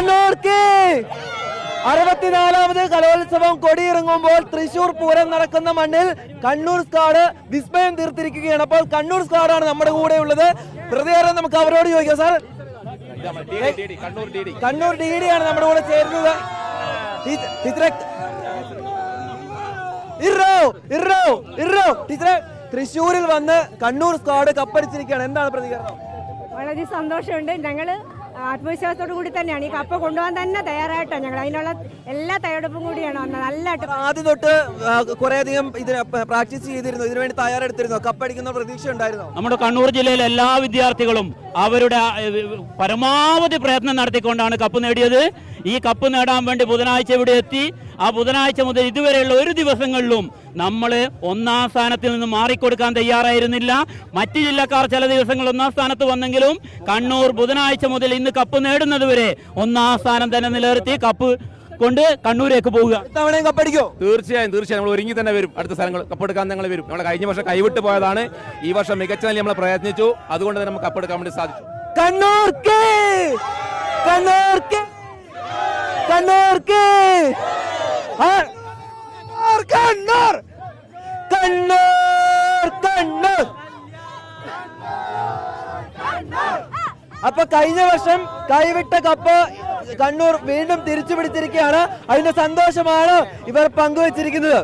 കണ്ണൂർക്ക്. അറുപത്തിനാലാമത് കലോത്സവം കൊടിയിറങ്ങുമ്പോൾ തൃശൂർ പൂരം നടക്കുന്ന മണ്ണിൽ കണ്ണൂർ സ്കാഡ് വിസ്മയം തീർത്തിരിക്കുകയാണ്. അപ്പോൾ കണ്ണൂർ സ്കാഡാണ് നമ്മുടെ കൂടെ ഉള്ളത്. പ്രതികരണം നമുക്ക് അവരോട് ചോദിക്കാം സാർ കണ്ണൂർ ഡി ഡി ആണ് നമ്മുടെ കൂടെ ചേരുന്നത്. തൃശൂരിൽ വന്ന് കണ്ണൂർ സ്ക്വാഡ് കപ്പടിച്ചിരിക്കുകയാണ്. എന്താണ് പ്രതികരണം? വളരെ സന്തോഷമുണ്ട്. ഞങ്ങൾ ആത്മവിശ്വാസത്തോടു കൂടി തന്നെയാണ്. ഈ കപ്പ കൊണ്ടുപോകാൻ തന്നെ തയ്യാറായിട്ടാണ് ഞങ്ങൾ അതിനുള്ള എല്ലാ തയ്യാറെടുപ്പും കൂടിയാണ് വന്നത്. നല്ല ആദ്യം തൊട്ട് കുറേയധികം ഇതിന് പ്രാക്ടീസ് ചെയ്തിരുന്നു. ഇതിനുവേണ്ടി തയ്യാറെടുത്തിരുന്നു. കപ്പടിക്കുന്ന പ്രതീക്ഷ ഉണ്ടായിരുന്നു നമ്മുടെ കണ്ണൂർ ജില്ലയിലെ എല്ലാ വിദ്യാർത്ഥികളും അവരുടെ പരമാവധി പ്രയത്നം നടത്തിക്കൊണ്ടാണ് കപ്പ് നേടിയത്. ഈ കപ്പ് നേടാൻ വേണ്ടി ബുധനാഴ്ച ഇവിടെ എത്തി. ആ ബുധനാഴ്ച മുതൽ ഇതുവരെയുള്ള ഒരു ദിവസങ്ങളിലും നമ്മൾ ഒന്നാം സ്ഥാനത്തിൽ നിന്ന് മാറിക്കൊടുക്കാൻ തയ്യാറായിരുന്നില്ല. മറ്റ് ജില്ലക്കാർ ചില ദിവസങ്ങൾ ഒന്നാം സ്ഥാനത്ത് വന്നെങ്കിലും കണ്ണൂർ ബുധനാഴ്ച മുതൽ ഇന്ന് കപ്പ് നേടുന്നതുവരെ ഒന്നാം സ്ഥാനം തന്നെ നിലനിർത്തി. കപ്പ് കൊണ്ട് കണ്ണൂരേക്ക് പോവുക. കപ്പടിക്കോ തീർച്ചയായും തീർച്ചയായും. നമ്മൾ ഒരുങ്ങി തന്നെ വരും. അടുത്ത സ്ഥലങ്ങൾ കപ്പെടുക്കാൻ ഞങ്ങൾ വരും. നമ്മൾ കഴിഞ്ഞ വർഷം കൈവിട്ട് പോയതാണ്. ഈ വർഷം മികച്ച നിലയിൽ നമ്മൾ പ്രയത്നിച്ചു. അതുകൊണ്ട് തന്നെ നമുക്ക് കപ്പെടുക്കാൻ വേണ്ടി സാധിച്ചു. കണ്ണൂർക്ക്! കണ്ണൂർക്ക്! കണ്ണൂർക്ക്! ആ, കണ്ണൂർ! കണ്ണൂർ കണ്ണൂർ! അപ്പൊ കഴിഞ്ഞ വർഷം കൈവിട്ട കപ്പ് കണ്ണൂർ വീണ്ടും തിരിച്ചു പിടിച്ചിരിക്കുകയാണ് അതിന്റെ സന്തോഷമാണ് ഇവർ പങ്കുവച്ചിരിക്കുന്നത്.